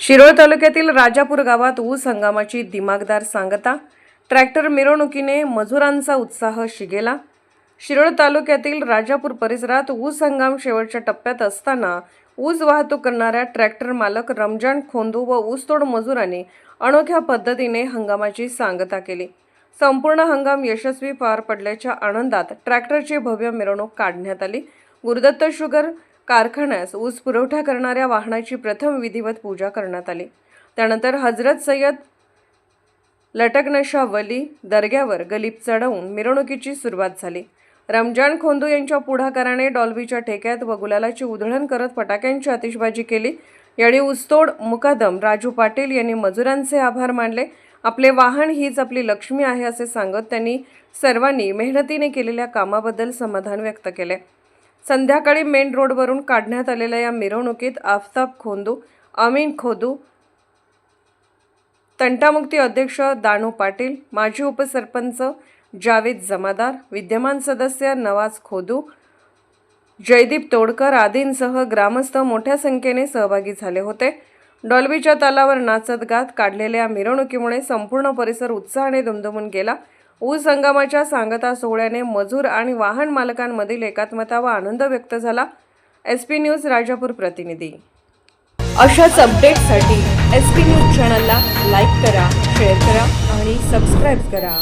शिरोळ तालुक्यातील राजापूर गावात ऊस हंगामाची दिमागदार सांगता. ट्रॅक्टर मिरवणुकीने मजुरांचा उत्साह शिगेला. शिरोळ तालुक्यातील राजापूर परिसरात ऊस हंगाम शेवटच्या टप्प्यात असताना ऊस वाहतूक करणाऱ्या ट्रॅक्टर मालक रमजान खोंदू व ऊसतोड मजुरांनी अनोख्या पद्धतीने हंगामाची सांगता केली. संपूर्ण हंगाम यशस्वी पार पडल्याच्या आनंदात ट्रॅक्टरची भव्य मिरवणूक काढण्यात आली. गुरुदत्त शुगर कारखान्यास ऊस पुरवठा करणाऱ्या वाहनाची प्रथम विधिवत पूजा करण्यात आली. त्यानंतर हजरत सय्यद लटकनशा वली दर्ग्यावर गलीप चढवून मिरवणुकीची सुरुवात झाली. रमजान खोंदू यांच्या पुढाकाराने डॉल्बीच्या ठेक्यात व गुलालाची उधळण करत फटाक्यांची आतिषबाजी केली. यावेळी ऊसतोड मुकादम राजू पाटील यांनी मजुरांचे आभार मानले. आपले वाहन हीच आपली लक्ष्मी आहे असे सांगत त्यांनी सर्वांनी मेहनतीने केलेल्या कामाबद्दल समाधान व्यक्त केले. संध्याकाळी मेन रोडवरून काढण्यात आलेल्या या मिरवणुकीत आफताब खोंदू अमीन खोदू तंटामुक्ती अध्यक्ष दानू पाटील माजी उपसरपंच जावेद जमादार विद्यमान सदस्य नवाज खोदू जयदीप तोडकर आदींसह ग्रामस्थ मोठ्या संख्येने सहभागी झाले होते. डॉल्बीच्या तालावर नाचत गात काढलेल्या मिरवणुकीमुळे संपूर्ण परिसर उत्साहाने दुमदुमून गेला. ऊस हंगामाच्या सांगता सोहळ्याने मजूर आणि वाहन मालकांमधील एकात्मता व आनंद व्यक्त झाला. एस पी न्यूज राजापूर प्रतिनिधी. अशाच अपडेटसाठी एस पी न्यूज चॅनलला लाईक करा शेअर करा आणि सबस्क्राईब करा.